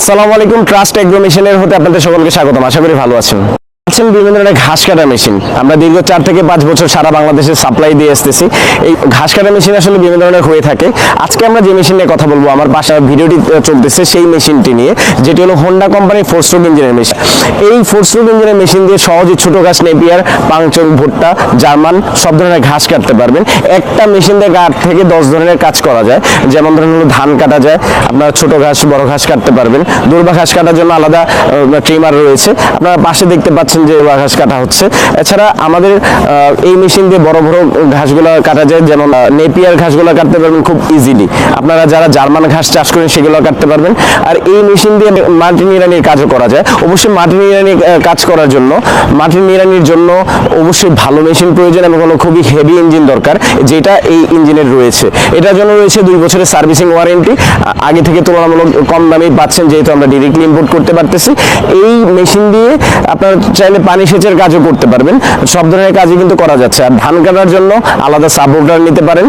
আসসালামু আলাইকুম trust agro মিশনের হতে আপনাদের সকলকে স্বাগতম। আশা করি ভালো আছেন। আছেন বিভিন্ন ধরনের ঘাস কাটা মেশিন আমরা দীর্ঘ চার থেকে পাঁচ বছর সারা বাংলাদেশে সাপ্লাই দিয়ে আসতেছি এই ঘাস কাটা মেশিন আসলে বিভিন্ন ধরনের হয়ে থাকে। আজকে আমরা যে মেশিন নিয়ে কথা বলব, আমার বাসা ভিডিওটি চলতেছে সেই মেশিনটি নিয়ে, যেটি হলো হোন্ডা কোম্পানির ফোর স্ট্রোক ইঞ্জিনের মেশিন এই ফোর স্ট্রোক ইঞ্জিনের মেশিন দিয়ে সহজে ছোট ঘাস নেপিয়ার, পাংচং, ভুট্টা, জার্মান, সব ধরনের ঘাস কাটতে পারবেন। একটা মেশিন দিয়ে আট থেকে দশ ধরনের কাজ করা যায়। যেমন ধরেন হলো ধান কাটা যায়, আপনার ছোট ঘাস, বড় ঘাস কাটতে পারবেন। দুর্বা ঘাস কাটার জন্য আলাদা ট্রিমার রয়েছে। আপনারা পাশে দেখতে পাচ্ছেন যে দুর্বা ঘাস কাটা হচ্ছে, এছাড়া আমাদের এই মেশিন দিয়ে বড় বড় ঘাসগুলো কাটা যায়, যেমন নেপিয়ার ঘাসগুলো কাটতে পারবেন খুব ইজিলি আপনারা যারা জার্মান ঘাস চাষ করেন, সেগুলো কাটতে পারবেন। আর এই মেশিন দিয়ে মাটি নিড়ানির কাজও করা যায়। অবশ্যই মাটি নিড়ানি কাজ করার জন্য, মাটি নিড়ানির জন্য অবশ্যই ভালো মেশিন প্রয়োজন এবং কোনো খুবই হেভি ইঞ্জিন দরকার, যেটা এই ইঞ্জিনের রয়েছে। এটার জন্য রয়েছে দুই বছরের সার্ভিসিং ওয়ারেন্টি আগে থেকে তুলনামূলক কম দামেই পাচ্ছেন, যেহেতু আমরা ডিরেক্টলি ইম্পোর্ট করতে পারতেছি। এই মেশিন দিয়ে আপনারা চাইলে পানি সেচের কাজও করতে পারবেন। সব ধরনের কাজই কিন্তু করা যাচ্ছে। আর ধান কাটার জন্য আলাদা সাপোর্টার নিতে পারেন।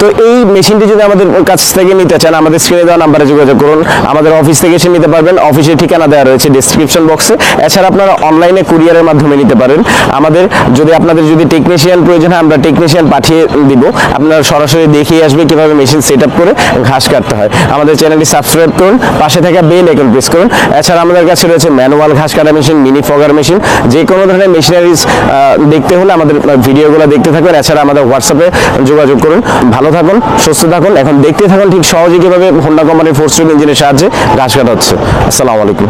তো এই মেশিনটি যদি আমাদের কাছ থেকে নিতে চান, আমাদের স্ক্রিনে দেওয়া নাম্বারে যোগাযোগ করুন। আমাদের অফিস থেকে এসে নিতে পারবেন। অফিসের ঠিকানা দেওয়া রয়েছে ডিসক্রিপশন বক্সে এছাড়া আপনারা অনলাইনে কুরিয়ারের মাধ্যমে নিতে পারেন। আমাদের যদি আপনাদের যদি টেকনিশিয়ান প্রয়োজন হয়, আমরা টেকনিশিয়ান পাঠিয়ে দিব। আপনারা সরাসরি দেখিয়ে আসবে কীভাবে মেশিন সেট করে ঘাস কাটতে হয়। আমাদের চ্যানেলটি সাবস্ক্রাইব করুন, পাশে থাকা বেল আইকন প্রেস করুন। এছাড়া আমাদের কাছে রয়েছে ম্যানুয়াল ঘাস কাটা মেশিন মিনি ফগার মেশিন যে কোনো ধরনের মেশিনারিজ দেখতে হলে আমাদের ভিডিওগুলো দেখতে থাকবেন এছাড়া আমাদের হোয়াটসঅ্যাপে যোগাযোগ করুন। ভালো থাকুন, সুস্থ থাকুন। এখন দেখতে থাকুন ঠিক সহজে কীভাবে হোন্ডা কোম্পানির ফোর ইঞ্জিনের সাহায্যে ঘাস কাটা হচ্ছে আসসালামু আলাইকুম।